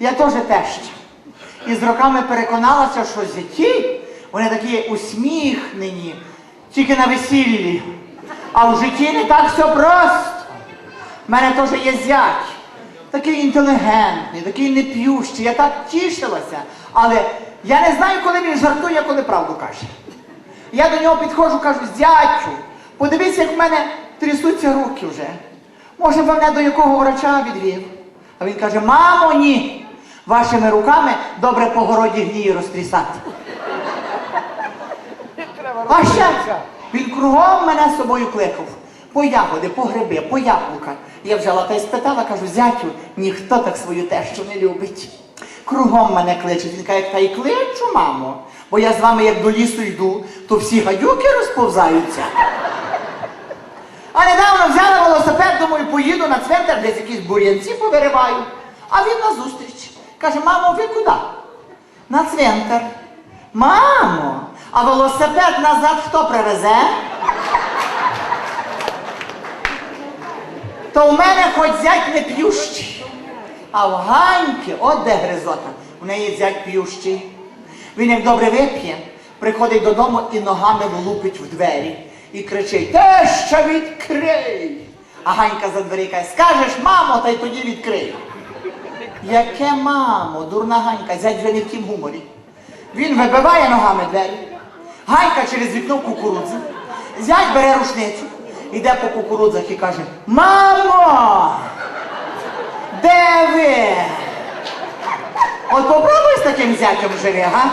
Я теж теща. І з роками переконалася, що зяті, вони такі усміхнені, тільки на весіллі. А в житті не так все просто. У мене теж є зять. Такий інтелігентний, такий неп'ющий. Я так тішилася. Але я не знаю, коли він жартує, коли правду каже. Я до нього підходжу, кажу, зятю, подивись, як в мене трясуться руки вже. Може, мене до якого врача відвів? А він каже, мамо, ні. Вашими руками добре по городі гнії розтрісати. А ще він кругом мене з собою кликав. По ягоди, по гриби, по яблука. Я взяла та й спитала, кажу, зятю, ніхто так свою тещу не любить. Кругом мене кличуть. Він каже, та й кличу, мамо. Бо я з вами як до лісу йду, то всі гадюки розповзаються. А недавно взяла велосипед, думаю, поїду на цвинтар, десь якісь бур'янці повириваю. А він на зустріч. Каже, мамо, ви куди? На цвинтар. Мамо, а велосипед назад хто привезе? То в мене хоч зять не п'ющий. А в Ганьки, от де гризота, в неї зять п'ющий. Він як добре вип'є, приходить додому і ногами влупить в двері. І кричить: Теща, відкрий! А Ганька за двері каже, скажеш, мамо, та й тоді відкрий. Яке мамо, дурна Ганька, зять вже не в тім гуморі. Він вибиває ногами двері. Ганька через вікно кукурудзи. Зять бере рушницю, йде по кукурудзах і каже: Мамо! Де ви? От попробуй з таким зятям живи, га?